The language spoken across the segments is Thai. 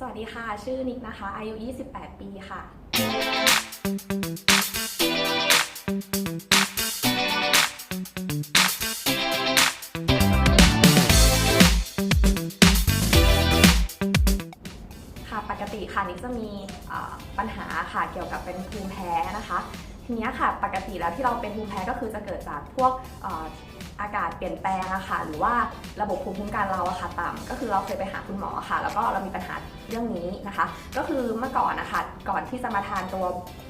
สวัสดีค่ะ ชื่อนิกนะคะ อายุ 28 ปีค่ะ ค่ะปกติค่ะนิกจะมีปัญหาค่ะเกี่ยวกับเป็นภูมิแพ้นะคะ ทีนี้ค่ะปกติแล้วที่เราเป็นภูมิแพ้ก็คือจะเกิดจากพวก อากาศเปลี่ยนแปลงอะค่ะ หรือว่าระบบภูมิคุ้มกันเราอะค่ะต่ำก็คือเราเคยไปหาคุณหมอค่ะ แล้วก็เรามีปัญหาเรื่องนี้นะคะ ก็คือเมื่อก่อนนะคะก่อนที่จะมาทานตัว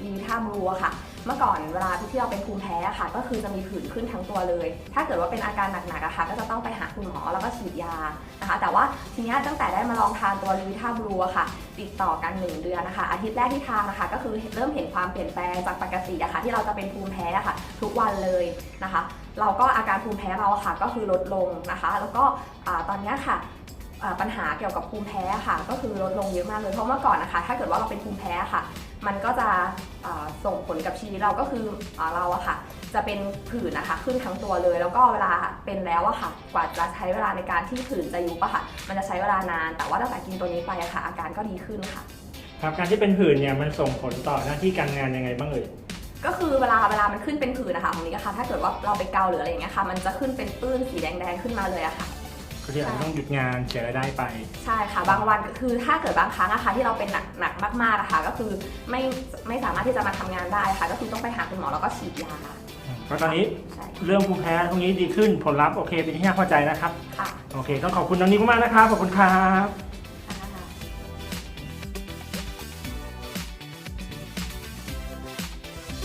ลีท่าบลูอะค่ะ เมื่อก่อนเวลาที่เราเป็นภูมิแพ้ค่ะ ก็คือจะมีผื่นขึ้นทั้งตัวเลย ถ้าเกิดว่าเป็นอาการหนักๆอะค่ะ ก็จะต้องไปหาคุณหมอแล้วก็ฉีดยานะคะ แต่ว่าทีนี้ตั้งแต่ได้มาลองทานตัวลีท่าบลูอะค่ะ ติดต่อกัน 1 เดือนนะคะ อาทิตย์แรกที่ทานนะคะ ก็คือเริ่มเห็นความเปลี่ยนแปลงจากปกติอะค่ะ ที่เราจะเป็นภูมิแพ้อะค่ะ ทุกวันเลยนะคะ เราก็อาการภูมิแพ้เราค่ะก็คือลดลงนะคะ แล้วก็ตอนนี้ค่ะปัญหาเกี่ยวกับภูมิแพ้ค่ะ ก็คือลดลงเยอะมากเลยเพราะเมื่อก่อนนะคะ ถ้าเกิดว่าเราเป็นภูมิแพ้ค่ะ มันก็จะส่งผลกับชีวิตเราก็คืออเราอะค่ะ จะเป็นผื่นนะคะ ขึ้นทั้งตัวเลย แล้วก็เวลาเป็นแล้วอะค่ะ กว่าจะใช้เวลาในการที่ผื่นจะยุบอะค่ะ มันจะใช้เวลานาน แต่ว่าตั้งแต่กินตัวนี้ไปอะค่ะ อาการก็ดีขึ้นค่ะ ครับการที่เป็นผื่นเนี่ยมันส่งผลต่อหน้าที่การงานยังไงบ้างเอ่ย ก็คือเวลาเวลามันขึ้นเป็นผื่นนะคะของนี้ก็ค่ะถ้าเกิดว่าเราไปเกาหรืออะไรอย่างเงี้ยค่ะ มันจะขึ้นเป็นปื้นสีแดงๆขึ้นมาเลยอะค่ะ ก็คืออาจจะต้องหยุดงานเสียรายได้ไป ใช่ค่ะ บางวันก็คือถ้าเกิดบางครั้งอะค่ะที่เราเป็นหนักหนักมากๆอะค่ะ ก็คือไม่ไม่สามารถที่จะมาทำงานได้ค่ะ ก็คือต้องไปหาคุณหมอแล้วก็ฉีดยาก็ตอนนี้ใช่เรื่องภูมิแพ้ตรงนี้ดีขึ้นผลลัพธ์โอเคเป็นที่น่าพอใจนะครับ ค่ะ โอเค ต้องขอบคุณน้องนิกมากๆนะครับขอบคุณครับ